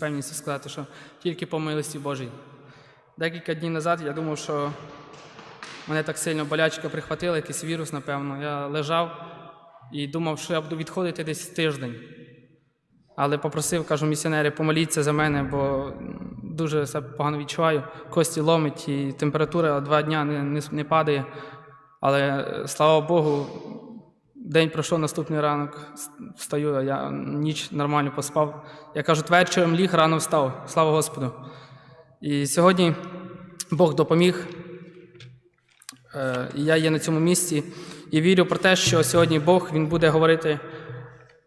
певністю сказати, що тільки по милості Божій. Декілька днів назад я думав, що мене так сильно болячка прихватила, якийсь вірус, напевно. Я лежав і думав, що я буду відходити десь тиждень. Але попросив, кажу, місіонери, помоліться за мене, бо дуже себе погано відчуваю. Кості ломить, і температура два дня не, не, не падає. Але слава Богу, день пройшов наступний ранок, встаю, а я ніч нормально поспав. Я кажу, вечором ліг, рано встав. Слава Господу. І сьогодні Бог допоміг. Е, і Я є на цьому місці і вірю про те, що сьогодні Бог він буде говорити,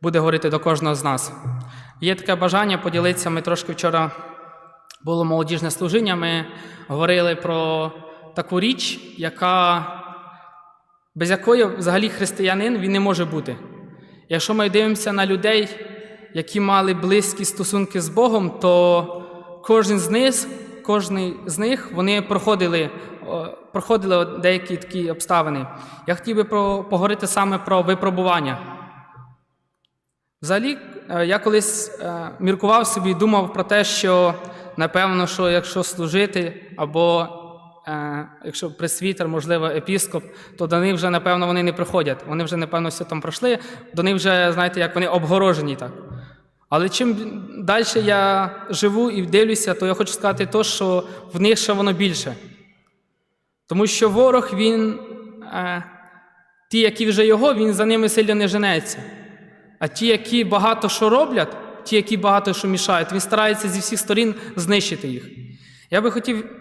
буде говорити до кожного з нас. Є таке бажання поділитися. Ми трошки вчора було молодіжне служіння. Ми говорили про таку річ, яка без якої взагалі християнин він не може бути. Якщо ми дивимося на людей, які мали близькі стосунки з Богом, то кожен з них, кожен з них вони проходили, проходили деякі такі обставини. Я хотів би поговорити саме про випробування. Взагалі, е, я колись е, міркував собі і думав про те, що напевно, що якщо служити, або якщо пресвітер, можливо, епіскоп, то до них вже, напевно, вони не приходять. Вони вже, напевно, все там пройшли, до них вже, знаєте, як вони обгорожені так. Але чим далі я живу і дивлюся, то я хочу сказати то, що в них ще воно більше. Тому що ворог, він, е, ті, які вже його, він за ними сильно не женеться. А ті, які багато що роблять, ті, які багато що мішають, він старається зі всіх сторін знищити їх. Я би хотів е,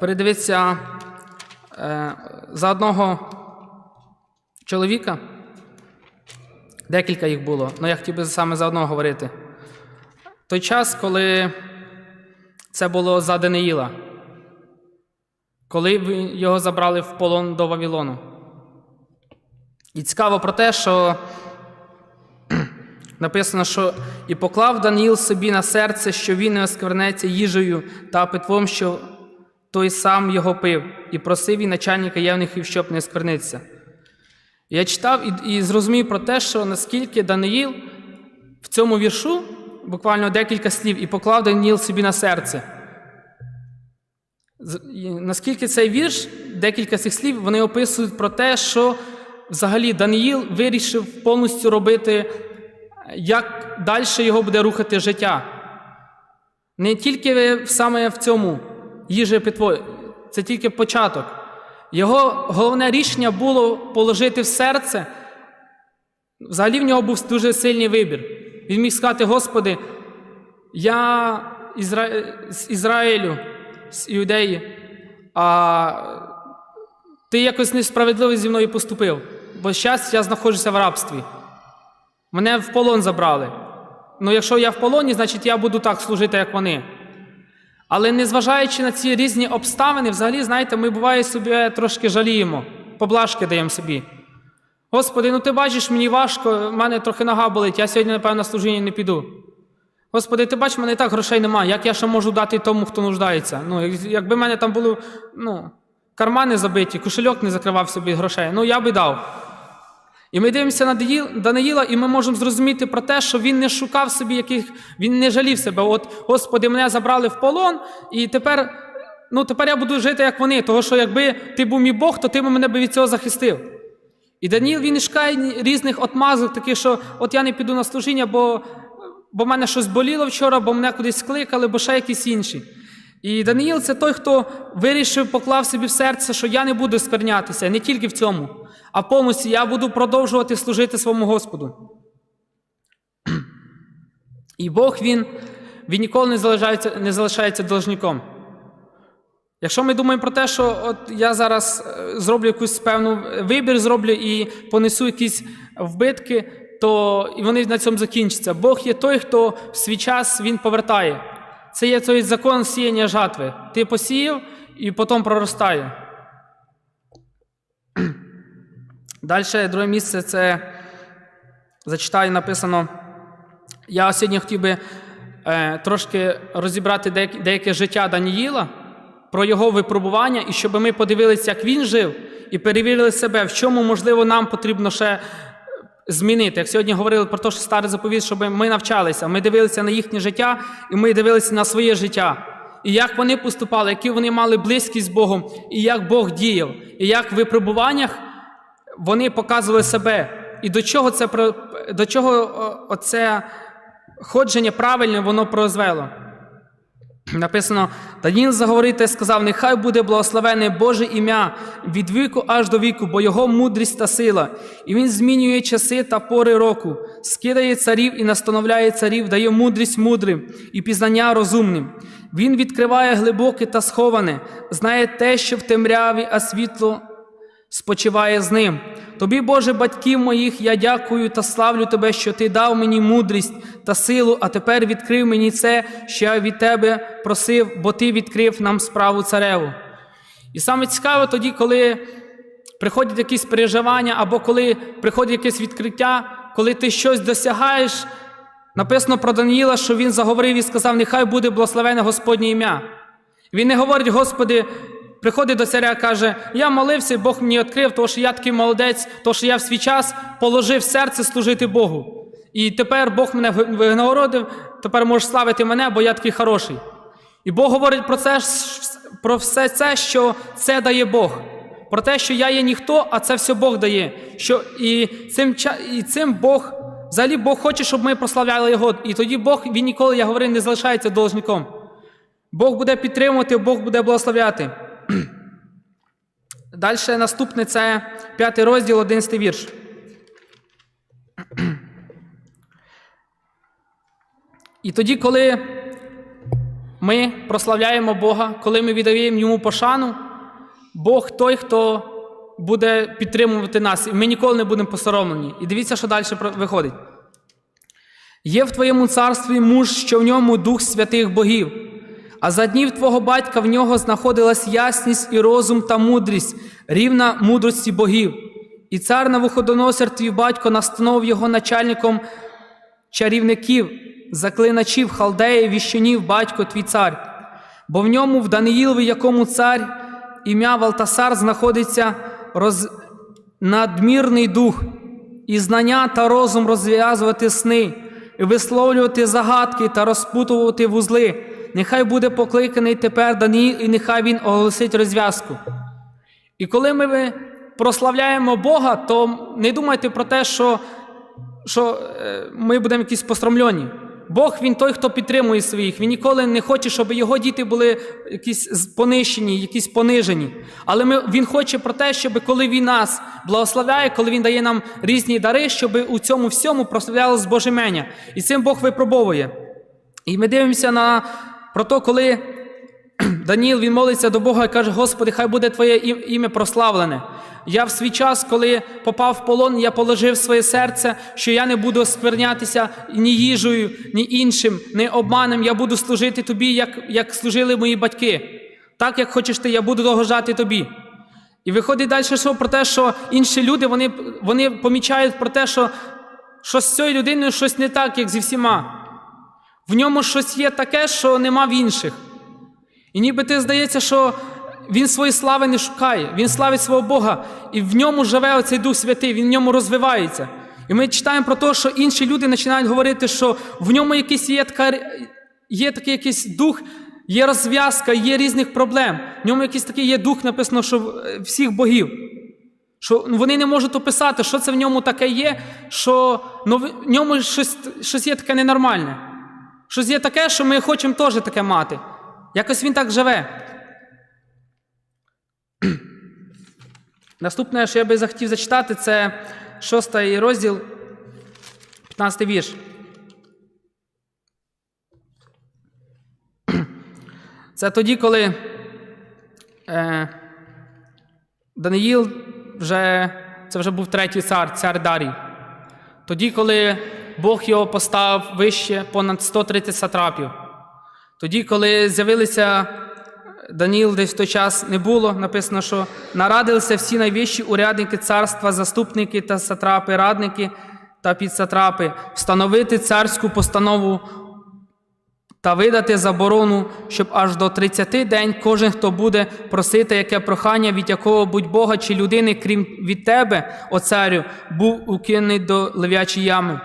передивитися е, за одного чоловіка. Декілька їх було, але я хотів би саме за одного говорити. Той час, коли це було за Даниїла, коли його забрали в полон до Вавилону. І цікаво про те, що написано, що і поклав Даниїл собі на серце, що він не осквернеться їжею та питвом, що той сам його пив, і просив і начальника євнихів, щоб не осквернитися. Я читав і, і зрозумів про те, що наскільки Даниїл в цьому віршу, буквально декілька слів, і поклав Даниїл собі на серце. Наскільки цей вірш, декілька цих слів, вони описують про те, що взагалі Даниїл вирішив повністю робити, як далі його буде рухати життя. Не тільки саме в цьому їжі питво, це тільки початок. Його головне рішення було положити в серце. Взагалі в нього був дуже сильний вибір. Він міг сказати: Господи, я Ізра... з Ізраїлю, з Іудеї, а ти якось несправедливо зі мною поступив, бо зараз я знаходжуся в рабстві. Мене в полон забрали. Ну, якщо я в полоні, значить я буду так служити, як вони. Але незважаючи на ці різні обставини, взагалі, знаєте, ми буває собі трошки жаліємо, поблажки даємо собі. Господи, ну ти бачиш, мені важко, в мене трохи нога болить, я сьогодні, напевно, на служіння не піду. Господи, ти бачиш, в мене і так грошей немає. Як я ще можу дати тому, хто нуждається? Ну, якби в мене там були ну, кармани забиті, кошельок не закривав собі грошей, ну я би дав. І ми дивимося на Даниїл- Даниїла, і ми можемо зрозуміти про те, що він не шукав собі яких, він не жалів себе. От, Господи, мене забрали в полон, і тепер, ну, тепер я буду жити, як вони. Тому що якби ти був мій Бог, то ти б мене би від цього захистив. І Даніл він шукає різних отмазок, таких, що от я не піду на служіння, бо, бо мене щось боліло вчора, бо мене кудись кликали, бо ще якісь інші. І Даниїл це той, хто вирішив, поклав собі в серце, що я не буду сквернятися, не тільки в цьому, а повністю я буду продовжувати служити своєму Господу. І Бог він, він ніколи не залишається, не залишається должником. Якщо ми думаємо про те, що от я зараз е, зроблю якусь певну вибір, зроблю і понесу якісь вбитки, то і вони на цьому закінчаться. Бог є той, хто в свій час він повертає. Це є той закон сіяння жатви. Ти посіяв і потім проростає. Далі, друге місце це зачитаю, написано. Я сьогодні хотів би е, трошки розібрати деяке, деяке життя Даніїла, про його випробування, і щоб ми подивилися, як він жив, і перевірили себе, в чому, можливо, нам потрібно ще змінити. Як сьогодні говорили про те, що старий заповіт, щоб ми навчалися. Ми дивилися на їхнє життя, і ми дивилися на своє життя. І як вони поступали, які вони мали близькість з Богом, і як Бог діяв, і як в випробуваннях вони показували себе. І до чого це до чого оце ходження правильне воно прозвело. Написано: Даніл заговорив та сказав: Нехай буде благословене Боже ім'я від віку аж до віку, бо його мудрість та сила. І він змінює часи та пори року, скидає царів і настановляє царів, дає мудрість мудрим і пізнання розумним. Він відкриває глибоке та сховане, знає те, що в темряві, а світло спочиває з ним. Тобі, Боже, батьків моїх, я дякую та славлю Тебе, що Ти дав мені мудрість та силу, а тепер відкрив мені це, що я від Тебе просив, бо Ти відкрив нам справу цареву. І саме цікаве тоді, коли приходять якісь переживання, або коли приходить якесь відкриття, коли ти щось досягаєш, написано про Даніїла, що він заговорив і сказав: Нехай буде благословене Господнє ім'я. Він не говорить, Господи, приходить до царя, каже: Я молився, Бог мені відкрив, тому що я такий молодець, тому що я в свій час положив серце служити Богу. І тепер Бог мене винагородив, тепер можеш славити мене, бо я такий хороший. І Бог говорить про це, про все це, що це дає Бог. Про те, що я є ніхто, а це все Бог дає. Що і цим, і цим Бог, взагалі Бог хоче, щоб ми прославляли Його. І тоді Бог, він ніколи, я говорив, не залишається должником. Бог буде підтримувати, Бог буде благословляти. Далі наступне це п'ятий розділ, одинадцятий вірш. І тоді, коли ми прославляємо Бога, коли ми віддаємо Йому пошану, Бог той, хто буде підтримувати нас, і ми ніколи не будемо посоромлені. І дивіться, що далі виходить. Є в твоєму царстві муж, що в ньому дух святих богів, а за днів твого батька в нього знаходилась ясність і розум та мудрість, рівна мудрості богів. І цар Навуходоносор, твій батько, настановив його начальником чарівників, заклиначів, халдеїв, віщунів, батько твій цар. Бо в ньому, в Даниїлові, якому цар, ім'я Валтасар, знаходиться роз... надмірний дух, і знання та розум розв'язувати сни, і висловлювати загадки та розпутувати вузли. Нехай буде покликаний тепер Даниїл, і нехай він оголосить розв'язку. І коли ми прославляємо Бога, то не думайте про те, що, що е, ми будемо якісь постромлені. Бог він той, хто підтримує своїх. Він ніколи не хоче, щоб його діти були якісь понищені, якісь понижені. Але ми, він хоче про те, щоб коли він нас благословляє, коли він дає нам різні дари, щоб у цьому всьому прославлялось Божеменя. І цим Бог випробовує. І ми дивимося на про те, коли Даніл він молиться до Бога і каже: Господи, хай буде Твоє ім'я прославлене. Я в свій час, коли попав в полон, я положив своє серце, що я не буду сквернятися ні їжею, ні іншим, ні обманом. Я буду служити тобі, як, як служили мої батьки. Так, як хочеш ти, я буду догоджати тобі. І виходить далі, що про те, що інші люди вони, вони помічають про те, що, що з цією людиною щось не так, як зі всіма. В ньому щось є таке, що нема в інших. І ніби ти здається, що він своєї слави не шукає, він славить свого Бога, і в ньому живе оцей Дух Святий, він в ньому розвивається. І ми читаємо про те, що інші люди починають говорити, що в ньому якийсь є, така, є такий якийсь дух, є розв'язка, є різних проблем. В ньому якийсь такий є дух, написано, що всіх богів. Що вони не можуть описати, що це в ньому таке є, що ну, в ньому щось, щось є таке ненормальне. Щось є таке, що ми хочемо теж таке мати. Якось він так живе. Наступне, що я би захотів зачитати, це шостий розділ, 15 вірш. Це тоді, коли е, Даниїл вже, це вже був третій цар, цар Дарій. Тоді, коли Бог його поставив вище понад 130 сатрапів. Тоді, коли з'явилися Даніл, десь в той час не було, написано, що нарадилися всі найвищі урядники царства, заступники та сатрапи, радники та підсатрапи, встановити царську постанову та видати заборону, щоб аж до 30 день кожен, хто буде просити яке прохання від якого будь Бога чи людини, крім від тебе, о царю, був укинений до лев'ячої ями.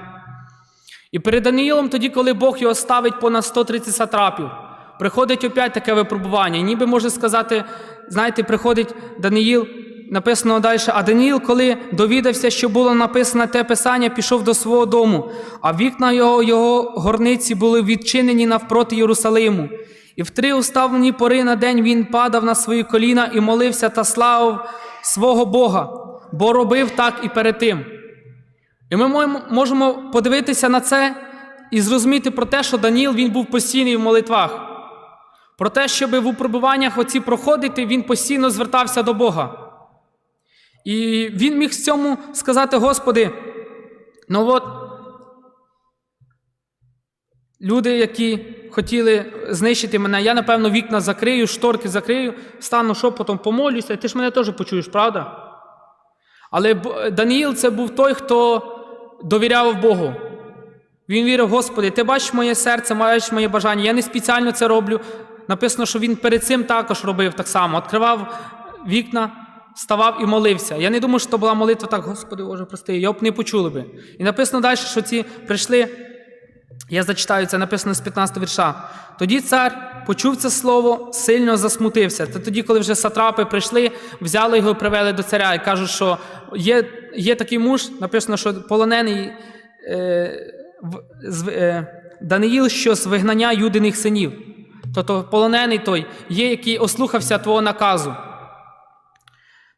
І перед Даниїлом, тоді, коли Бог його ставить понад 130 сатрапів, приходить опять таке випробування. Ніби може сказати, знаєте, приходить Даниїл, написано далі, а Даниїл, коли довідався, що було написано те писання, пішов до свого дому, а вікна його, його горниці були відчинені навпроти Єрусалиму. І в три уставні пори на день він падав на свої коліна і молився та славив свого Бога, бо робив так і перед тим. І ми можемо подивитися на це і зрозуміти про те, що Даніл він був постійний в молитвах. Про те, щоб в упробуваннях оці проходити, він постійно звертався до Бога. І він міг в цьому сказати: Господи, ну от люди, які хотіли знищити мене, я, напевно, вікна закрию, шторки закрию, стану шепотом помолюся, і ти ж мене теж почуєш, правда? Але Даниїл це був той, хто довіряв Богу. Він вірив, Господи, ти бачиш моє серце, маєш моє бажання. Я не спеціально це роблю. Написано, що він перед цим також робив так само. Відкривав вікна, ставав і молився. Я не думаю, що це була молитва так, Господи, Боже, прости, його б не почули би. І написано далі, що ці прийшли. Я зачитаю це написано з 15 вірша. Тоді цар почув це слово, сильно засмутився. Та тоді, коли вже сатрапи прийшли, взяли його і привели до царя і кажуть, що є, є такий муж, написано, що полонений е, з, е, Даниїл, що з вигнання юдиних синів. Тобто полонений той є, який ослухався твого наказу.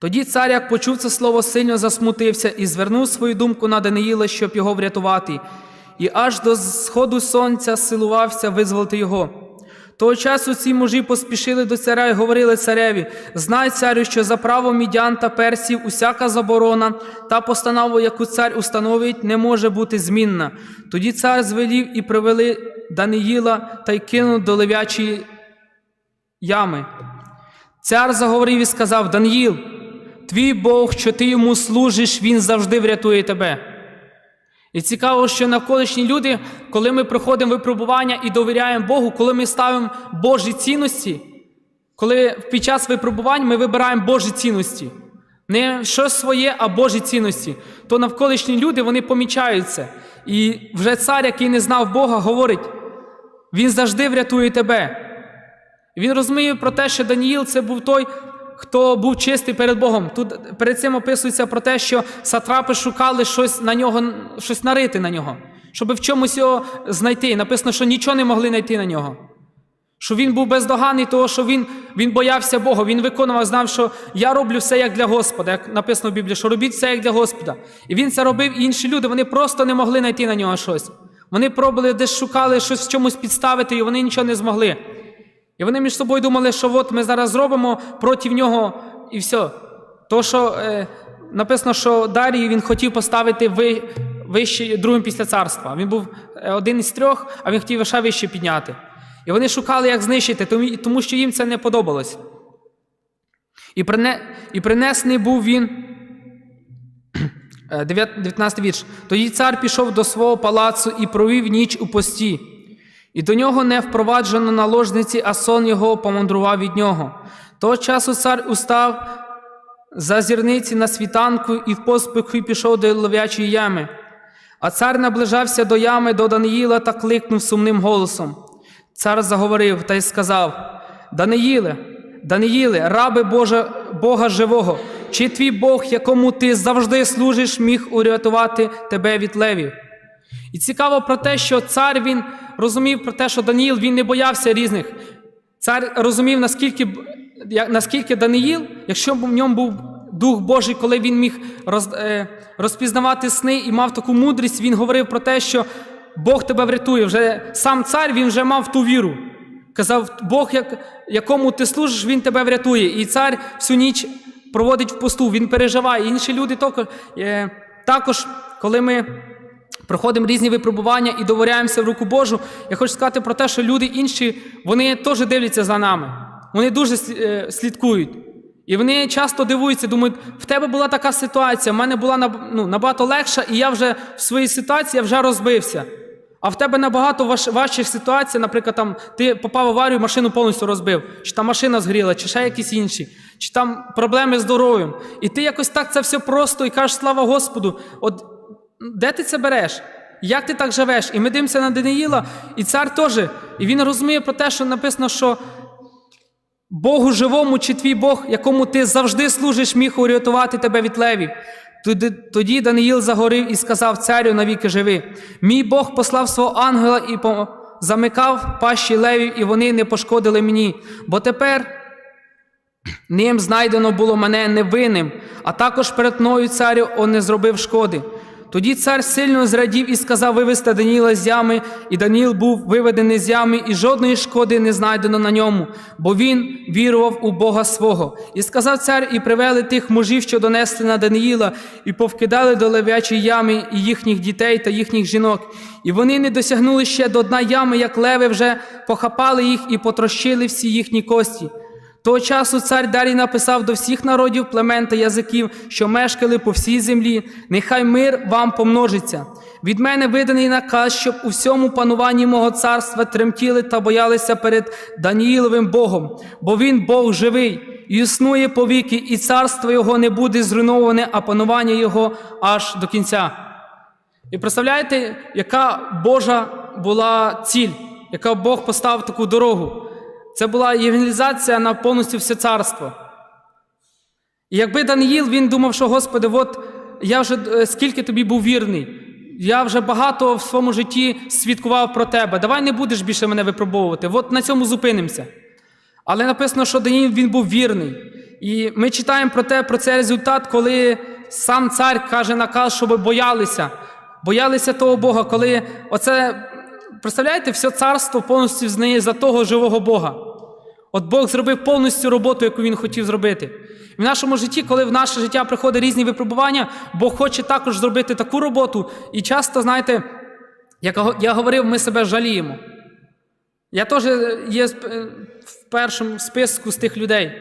Тоді цар, як почув це слово, сильно засмутився і звернув свою думку на Даниїла, щоб його врятувати, і аж до сходу сонця силувався визволити його. Того часу ці мужі поспішили до царя і говорили цареві: Знай, царю, що за право мідян та персів усяка заборона та постанова, яку цар установить, не може бути змінна. Тоді цар звелів і привели Даниїла та й кинув до левячої ями. Цар заговорив і сказав: Даниїл, твій Бог, що ти йому служиш, він завжди врятує тебе. І цікаво, що навколишні люди, коли ми проходимо випробування і довіряємо Богу, коли ми ставимо Божі цінності, коли під час випробувань ми вибираємо Божі цінності, не щось своє, а Божі цінності, то навколишні люди вони помічають це. І вже цар, який не знав Бога, говорить: Він завжди врятує тебе. Він розуміє про те, що Даніїл це був той, хто був чистий перед Богом. Тут перед цим описується про те, що сатрапи шукали щось на нього, щось нарити на нього, щоб в чомусь його знайти. Написано, що нічого не могли знайти на нього. Що він був бездоганний, того, що він, він боявся Бога, він виконував, знав, що я роблю все як для Господа, як написано в Біблії, що робіть все як для Господа. І він це робив, і інші люди, вони просто не могли знайти на нього щось. Вони пробували десь шукали щось в чомусь підставити, і вони нічого не змогли. І вони між собою думали, що от ми зараз зробимо проти нього і все. То, що е, написано, що Дарій він хотів поставити ви, вище другим після царства. Він був е, один із трьох, а він хотів ще вище підняти. І вони шукали, як знищити, тому, що їм це не подобалось. І, прине, і принесений був він. е, 19 вірш. Тоді цар пішов до свого палацу і провів ніч у пості. І до нього не впроваджено наложниці, а сон його помандрував від нього. Того часу цар устав за зірниці на світанку і в поспіху пішов до лов'ячої ями. А цар наближався до ями до Даниїла та кликнув сумним голосом. Цар заговорив та й сказав: Даниїле, Даниїле, раби Божа, Бога живого, чи твій Бог, якому ти завжди служиш, міг урятувати тебе від левів? І цікаво про те, що цар він розумів про те, що Даниїл він не боявся різних. Цар розумів, наскільки, наскільки Даниїл, якщо б в ньому був Дух Божий, коли він міг роз, е, розпізнавати сни і мав таку мудрість, він говорив про те, що Бог тебе врятує. Вже сам цар він вже мав ту віру. Казав, Бог, як, якому ти служиш, він тебе врятує. І цар всю ніч проводить в посту, він переживає. Інші люди також, е, також коли ми проходимо різні випробування і довіряємося в руку Божу. Я хочу сказати про те, що люди інші, вони теж дивляться за нами. Вони дуже е, слідкують. І вони часто дивуються, думають, в тебе була така ситуація, в мене була ну, набагато легша, і я вже в своїй ситуації я вже розбився. А в тебе набагато важ, важчих ситуацій, наприклад, там ти попав в аварію, машину повністю розбив, чи там машина згоріла, чи ще якісь інші, чи там проблеми з здоров'ям. І ти якось так це все просто і кажеш, слава Господу. От де ти це береш? Як ти так живеш? І ми дивимося на Даниїла, і цар теж. І він розуміє про те, що написано, що Богу живому чи твій Бог, якому ти завжди служиш, міг урятувати тебе від левів. Тоді, Даниїл загорів і сказав царю навіки живи. Мій Бог послав свого ангела і замикав пащі левів, і вони не пошкодили мені. Бо тепер ним знайдено було мене невинним, а також перед мною царю он не зробив шкоди. Тоді цар сильно зрадів і сказав вивести Даніїла з ями, і Даніїл був виведений з ями, і жодної шкоди не знайдено на ньому, бо він вірував у Бога свого. І сказав цар, і привели тих мужів, що донесли на Даниїла, і повкидали до лев'ячої ями і їхніх дітей та їхніх жінок. І вони не досягнули ще до дна ями, як леви вже похапали їх і потрощили всі їхні кості. Того часу цар далі написав до всіх народів, племен та язиків, що мешкали по всій землі, нехай мир вам помножиться. Від мене виданий наказ, щоб у всьому пануванні мого царства тремтіли та боялися перед Даніїловим Богом, бо він Бог живий, і існує повіки, і царство його не буде зруйноване, а панування його аж до кінця. І представляєте, яка Божа була ціль, яка Бог поставив таку дорогу. Це була євангелізація на повністю все царство. І якби Даниїл, він думав, що Господи, от я вже е, скільки тобі був вірний, я вже багато в своєму житті свідкував про тебе. Давай не будеш більше мене випробовувати. От на цьому зупинимося. Але написано, що Даниїл він був вірний. І ми читаємо про те, про цей результат, коли сам цар каже наказ, щоб боялися. Боялися того Бога, коли оце, представляєте, все царство повністю знає за того живого Бога. От Бог зробив повністю роботу, яку він хотів зробити. В нашому житті, коли в наше життя приходять різні випробування, Бог хоче також зробити таку роботу. І часто, знаєте, як я говорив, ми себе жаліємо. Я теж є е, в першому списку з тих людей.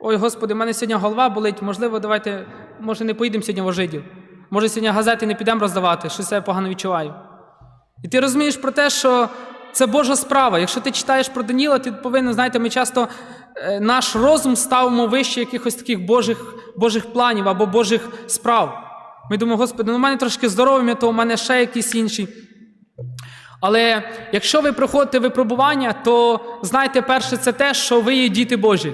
Ой, Господи, в мене сьогодні голова болить, можливо, давайте, може, не поїдемо сьогодні в ожидів. Може, сьогодні газети не підемо роздавати, щось я погано відчуваю. І ти розумієш про те, що це Божа справа. Якщо ти читаєш про Даніла, ти повинен, знаєте, ми часто е, наш розум ставимо вище якихось таких Божих, Божих планів або Божих справ. Ми думаємо, Господи, ну в мене трошки здоров'я, то у мене ще якісь інші. Але якщо ви проходите випробування, то знайте перше, це те, що ви є діти Божі.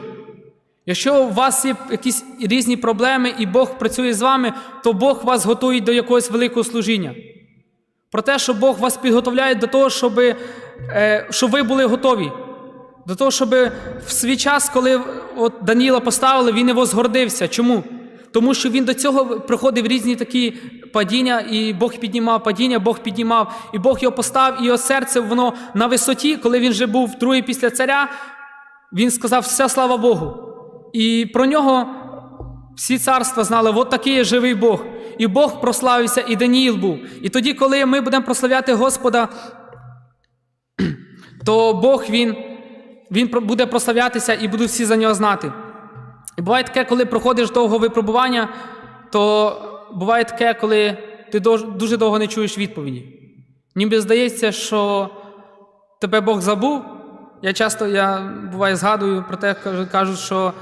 Якщо у вас є якісь різні проблеми і Бог працює з вами, то Бог вас готує до якогось великого служіння. Про те, що Бог вас підготовляє до того, щоб, е, щоб ви були готові. До того, щоб в свій час, коли от Даніла поставили, він його згордився. Чому? Тому що він до цього проходив різні такі падіння, і Бог піднімав падіння, Бог піднімав, і Бог його поставив, і його серце воно на висоті, коли він вже був другий після царя, він сказав: все слава Богу. І про нього всі царства знали, от такий є живий Бог. І Бог прославився, і Даніїл був. І тоді, коли ми будемо прославляти Господа, то Бог Він, він буде прославлятися і будуть всі за нього знати. І буває таке, коли проходиш довго випробування, то буває таке, коли ти дуже довго не чуєш відповіді. Ніби здається, що тебе Бог забув. Я часто я буває згадую про те, кажуть, що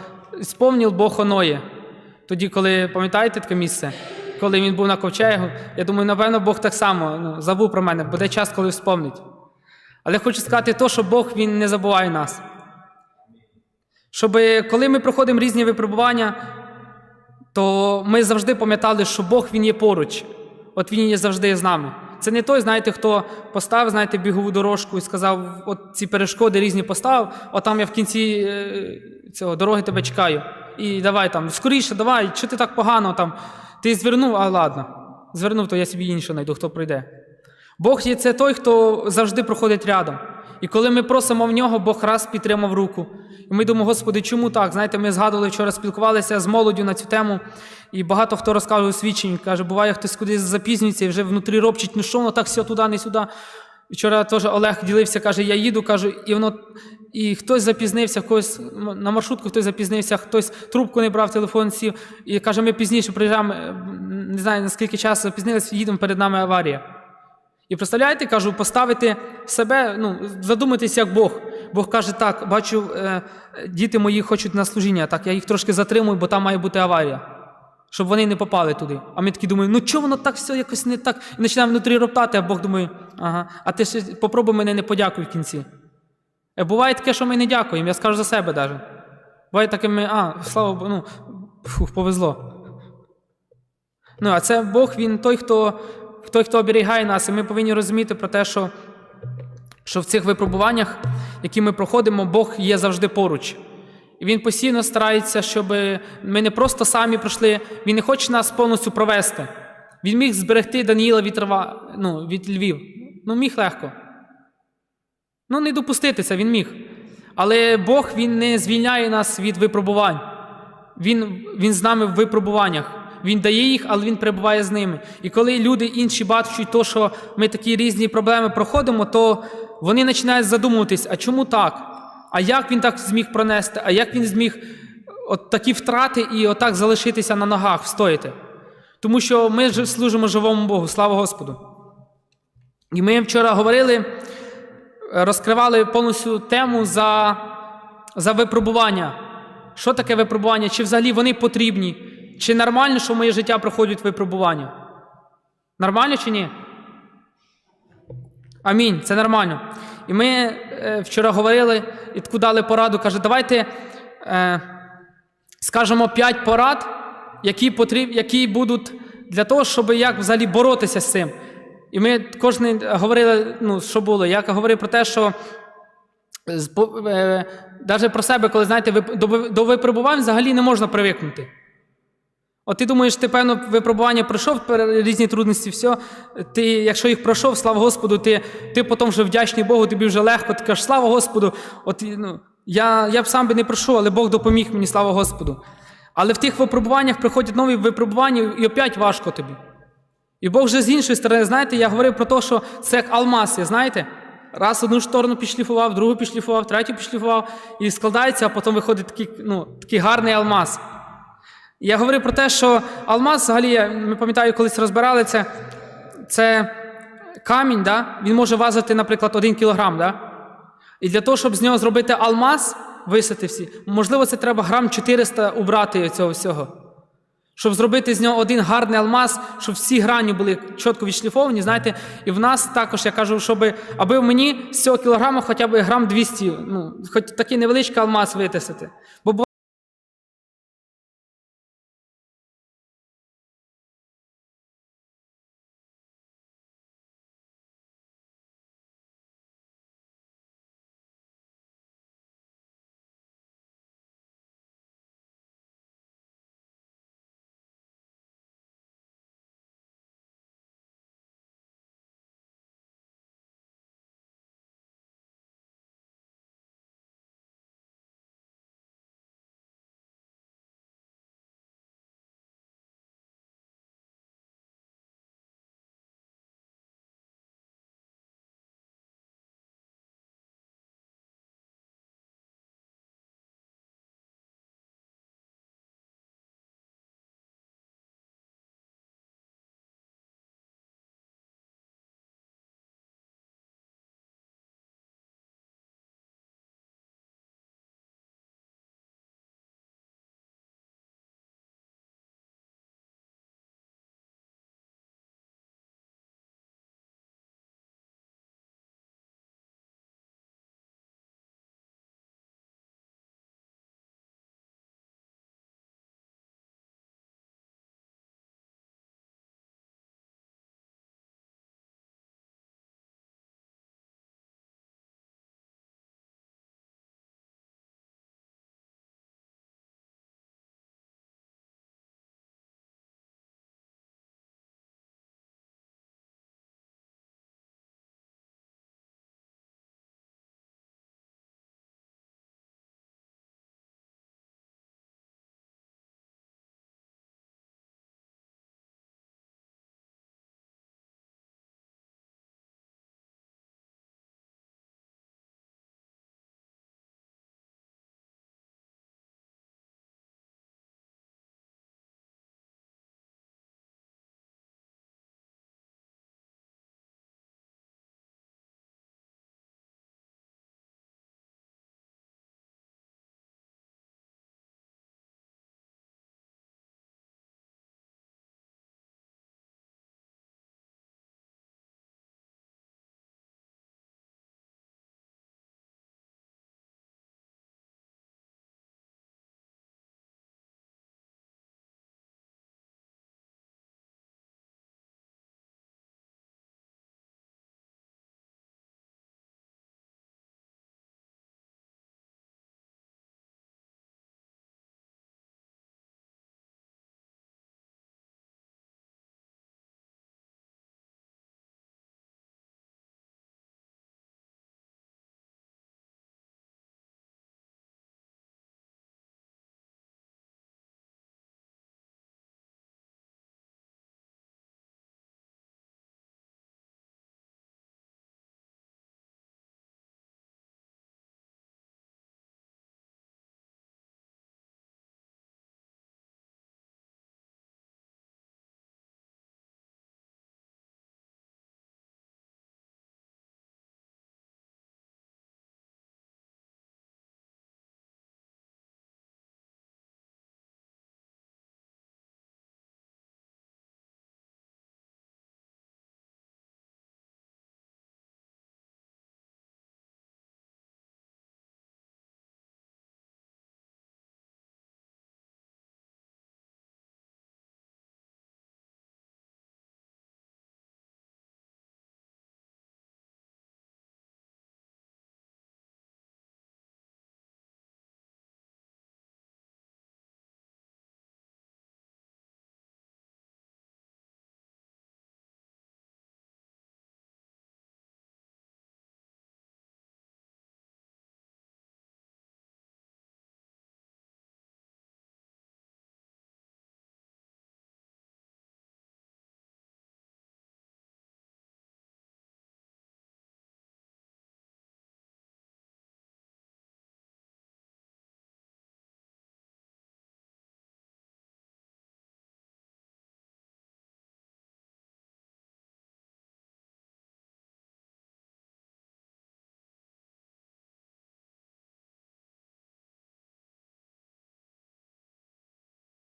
сповнив Бог оноє. Тоді, коли пам'ятаєте таке місце, коли він був на ковчегу, я думаю, напевно, Бог так само ну, забув про мене, буде час, коли вспомнить. Але хочу сказати то, що Бог він не забуває нас. Щоб коли ми проходимо різні випробування, то ми завжди пам'ятали, що Бог Він є поруч. От Він є завжди з нами. Це не той, знаєте, хто поставив, знаєте, бігову дорожку і сказав, от ці перешкоди різні поставив, от там я в кінці е, цього дороги тебе чекаю. І давай там, скоріше, давай, що ти так погано там. Ти звернув, а ладно. Звернув, то я собі іншого знайду, хто прийде. Бог є це той, хто завжди проходить рядом. І коли ми просимо в нього, Бог раз підтримав руку. І ми думаємо, Господи, чому так? Знаєте, ми згадували вчора, спілкувалися з молоддю на цю тему, і багато хто розказує свідчень. Каже, буває, хтось кудись запізнюється і вже внутрі робчить, ну що воно так все туди, не сюди. Вчора теж Олег ділився, каже, я їду, кажу, і воно. І хтось запізнився, хтось на маршрутку хтось запізнився, хтось трубку не брав, телефон сів. І каже, ми пізніше приїжджаємо, е, не знаю наскільки часу запізнилися, їдемо перед нами аварія. І представляєте, кажу, поставити себе, ну, задуматись як Бог. Бог каже, так, бачу, е, діти мої хочуть на служіння, так, я їх трошки затримую, бо там має бути аварія. Щоб вони не попали туди. А ми такі думаємо, ну чого воно так все якось не так? І починаємо внутрі роптати, а Бог думає, ага, а ти ще попробуй мене не подякуй в кінці. Е, Буває таке, що ми не дякуємо, я скажу за себе навіть. Буває таке, ми, а, слава Богу, ну, фух, повезло. Ну, а це Бог, він той, хто, той, хто оберігає нас, і ми повинні розуміти про те, що, що в цих випробуваннях, які ми проходимо, Бог є завжди поруч. І він постійно старається, щоб ми не просто самі пройшли, він не хоче нас повністю провести. Він міг зберегти Даніїла від, рва, ну, від львів. Ну, міг легко. Ну, не допустити це, він міг. Але Бог він не звільняє нас від випробувань. Він, він з нами в випробуваннях. Він дає їх, але він перебуває з ними. І коли люди інші бачать, то, що ми такі різні проблеми проходимо, то вони починають задумуватись, а чому так? А як він так зміг пронести? А як він зміг от такі втрати і отак залишитися на ногах, встояти? Тому що ми служимо живому Богу, слава Господу. І ми вчора говорили, розкривали повністю тему за, за випробування. Що таке випробування? Чи взагалі вони потрібні? Чи нормально, що моє життя проходять випробування? Нормально чи ні? Амінь, це нормально. І ми е, вчора говорили і таку дали пораду, каже, давайте е, скажемо п'ять порад, які, потріб, які будуть для того, щоб як взагалі боротися з цим. І ми кожен говорили, ну, що було. Я говорив про те, що навіть про себе, коли знаєте, до, до випробувань взагалі не можна привикнути. От ти думаєш, ти певно випробування пройшов, різні трудності, все. Ти, якщо їх пройшов, слава Господу, ти, ти потім вже вдячний Богу, тобі вже легко, ти кажеш, слава Господу. От, ну, я, я б сам би не пройшов, але Бог допоміг мені, слава Господу. Але в тих випробуваннях приходять нові випробування, і опять важко тобі. І Бог вже з іншої сторони, знаєте, я говорив про те, що це як алмаз, є, знаєте? Раз одну сторону підшліфував, другу підшліфував, третю підшліфував, і складається, а потім виходить такий, ну, такий гарний алмаз. Я говорив про те, що алмаз, взагалі, я- ми пам'ятаю, колись розбирали це, це камінь, да? він може важити, наприклад, один кілограм. Да? І для того, щоб з нього зробити алмаз, висити всі, можливо, це треба грам 400 убрати цього всього. Щоб зробити з нього один гарний алмаз, щоб всі грані були чітко відшліфовані, знаєте, і в нас також я кажу, щоб аби мені з цього кілограма хоча б грам 200, ну, хоч такий невеличкий алмаз витисати. Бо